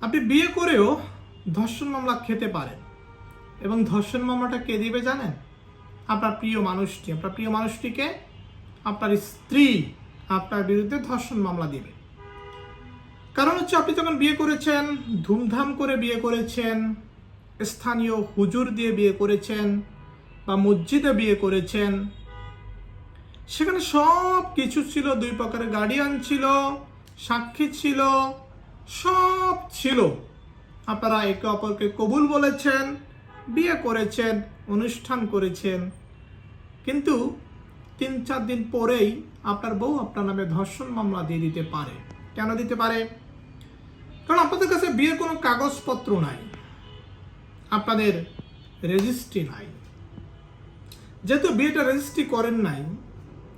আপনি বিয়ে করেও ধর্ষণ মামলা খেতে পারেন। এবং ধর্ষণ মামলাটা কে দিবে জানেন? আপনার প্রিয় মানুষটি। আপনার প্রিয় মানুষটিকে আপনার স্ত্রী আপনার বিরুদ্ধে ধর্ষণ মামলা দিবে। কারণ হচ্ছে আপনি যখন বিয়ে করেছেন, ধুমধাম করে বিয়ে করেছেন, স্থানীয় হুজুর দিয়ে বিয়ে করেছেন বা মসজিদে বিয়ে করেছেন, সেখানে সব কিছু ছিল, দুই প্রকারের গার্ডিয়ান ছিল, সাক্ষী ছিল সব ছিল। আপনারা একে অপরকে কবুল বলেছেন, বিয়ে করেছেন, অনুষ্ঠান করেছেন। কিন্তু তিন চার দিন পরেই আপনার বউ আপনার নামে ধর্ষণ মামলা দিয়ে দিতে পারে। কেন দিতে পারে? কারণ আপনাদের কাছে বিয়ের কোনো কাগজপত্র নাই। আপনাদের রেজিস্ট্রি নাই। যেহেতু বিয়েটা রেজিস্ট্রি করেন নাই,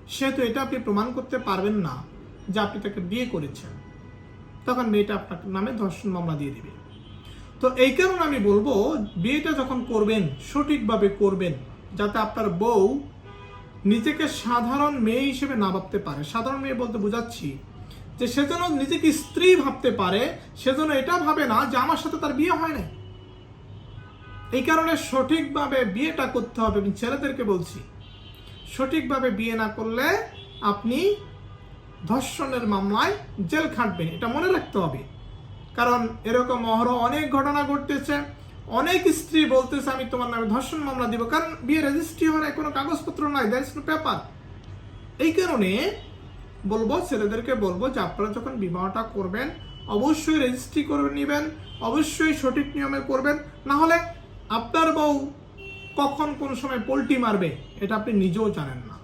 সেহেতু এটা আপনি প্রমাণ করতে পারবেন না যে আপনি তাকে বিয়ে করেছেন। তখন মেয়েটা আপনার নামে ধর্ষণ মামলা দিয়ে দিবে। তো এই কারণে আমি বলব, বিয়েটা যখন করবেন, সঠিকভাবে করবেন, যাতে আপনার বউ নিজেকে সাধারণ মেয়ে হিসেবে না ভাবতে পারে। সাধারণ মেয়ে বলতে বোঝাচ্ছি যে সে যেন নিজেকে স্ত্রী ভাবতে পারে সেজন্য এটা ভাবে না যে আমার সাথে তার বিয়ে হয় না এই কারণে সঠিকভাবে বিয়েটা করতে হবে। আমি ছেলেদেরকে বলছি, সঠিকভাবে বিয়ে না করলে আপনি ধর্ষণের মামলায় জেল খাটবেন, এটা মনে রাখতে হবে। কারণ এরকম অহরহ অনেক ঘটনা ঘটতেছে, অনেক স্ত্রী বলতেছে, আমি তোমার নামে ধর্ষণ মামলা দিব। কারণ বিয়ে রেজিস্ট্রি হওয়ার কোনো কাগজপত্র নাই দ্যাট ইস পেপার এই কারণে বলব, ছেলেদেরকে বলব যে আপনারা যখন বিবাহটা করবেন, অবশ্যই রেজিস্ট্রি করে নেবেন, অবশ্যই সঠিক নিয়মে করবেন। না হলে আপনার বউ কখন কোন সময় পোল্টি মারবে, এটা আপনি নিজেও জানেন না।